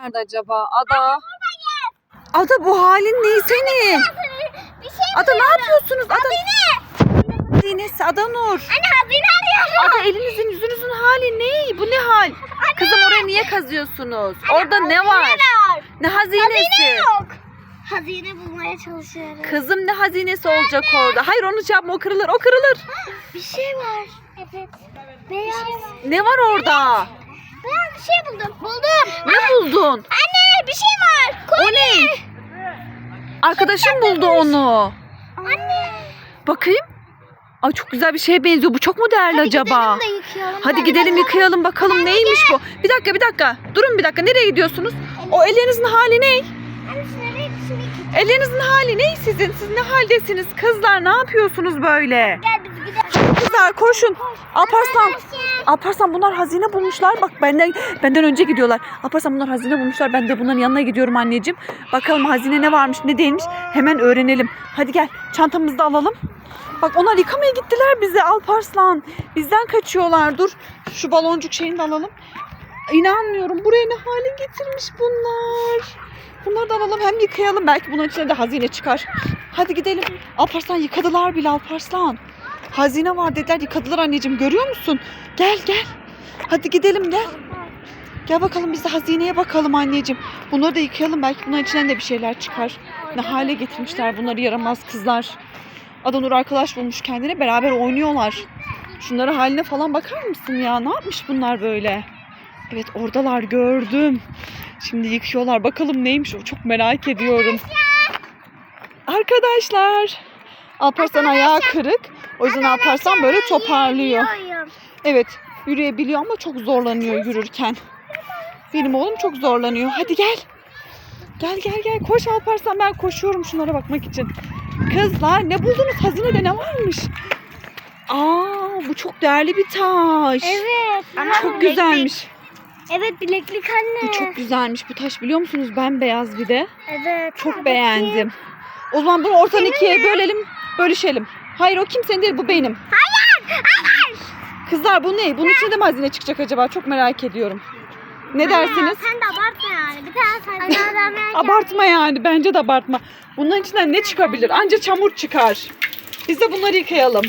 Nerede acaba? Ada. Ada bu halin ne senin? Bir şey Ada ne yapıyorsunuz? Ada Hazine. hazinesi Ada Nur. Anne hazine arıyorum. Ada elinizin yüzünüzün hali ne? Bu ne hal? Kızım oraya niye kazıyorsunuz? Orada ne var? var? Ne hazinesi? yok. Hazine bulmaya çalışıyorum. Kızım ne hazinesi olacak orada? Hayır onu şey yapma o kırılır o kırılır. Bir şey var. Evet. Beyaz. Ne var orada? Beyaz bir şey buldum. Buldum. Ne buldun? Anne bir şey var. O ne? Arkadaşım buldu onu. Anne. Bakayım. Ay çok güzel bir şeye benziyor. Bu çok mu değerli acaba? Gidelim de yıkayalım. Hadi Ben gidelim de- yıkayalım bakalım neymiş bu. Bir dakika bir dakika. Durun bir dakika. Nereye gidiyorsunuz? O ellerinizin hali ne? Anne hepsini. Ellerinizin hali ne sizin? Siz ne haldesiniz? Kızlar ne yapıyorsunuz böyle? Gel gidelim. Kızlar koşun. Alparslan. Alparslan bunlar hazine bulmuşlar. Bak benden benden önce gidiyorlar. Alparslan bunlar hazine bulmuşlar. Ben de bunların yanına gidiyorum anneciğim. Bakalım hazine ne varmış ne değilmiş. Hemen öğrenelim. Hadi gel çantamızı da alalım. Bak onlar yıkamaya gittiler bize Alparslan. Bizden kaçıyorlar. Dur şu baloncuk şeyini de alalım. İnanmıyorum. Buraya ne hale getirmiş bunlar. Bunları da alalım hem yıkayalım. Belki bunun içine de hazine çıkar. Hadi gidelim. Alparslan yıkadılar bile Alparslan. Hazine var dediler yıkadılar anneciğim görüyor musun? Gel gel. Hadi gidelim gel. Gel bakalım biz de hazineye bakalım anneciğim. Bunları da yıkayalım belki bunların içinden de bir şeyler çıkar. Ne hale getirmişler bunları yaramaz kızlar. Adanur arkadaş bulmuş kendine beraber oynuyorlar. Şunların haline falan bakar mısın ya? Ne yapmış bunlar böyle? Evet oradalar gördüm. Şimdi yıkıyorlar. Bakalım neymiş o çok merak ediyorum. Arkadaşlar. Alparslan ayağı kırık. O yüzden Alparslan böyle toparlıyor. Evet yürüyebiliyor ama çok zorlanıyor yürürken. Benim oğlum çok zorlanıyor. Hadi gel. Gel gel gel koş Alparslan ben koşuyorum şunlara bakmak için. Kızlar ne buldunuz? Hazinede ne varmış? Aa bu çok değerli bir taş. Evet. Ama Çok bileklik. güzelmiş. Evet bileklik anne. Bu çok güzelmiş. Bu taş biliyor musunuz? Bembeyaz bir de. Evet. Çok beğendim. O zaman bunu ortadan ikiye bölelim, bölüşelim. Hayır o kimsenin değil bu benim. Hayır, hayır. Kızlar bu ne? Bunun içinde hazine çıkacak acaba? Çok merak ediyorum. Ne dersiniz? Sen de abartma yani. Bir tane sen de Abartma yani. Bence de abartma. Bunların içinden ne çıkabilir? Anca çamur çıkar. Biz de bunları yıkayalım.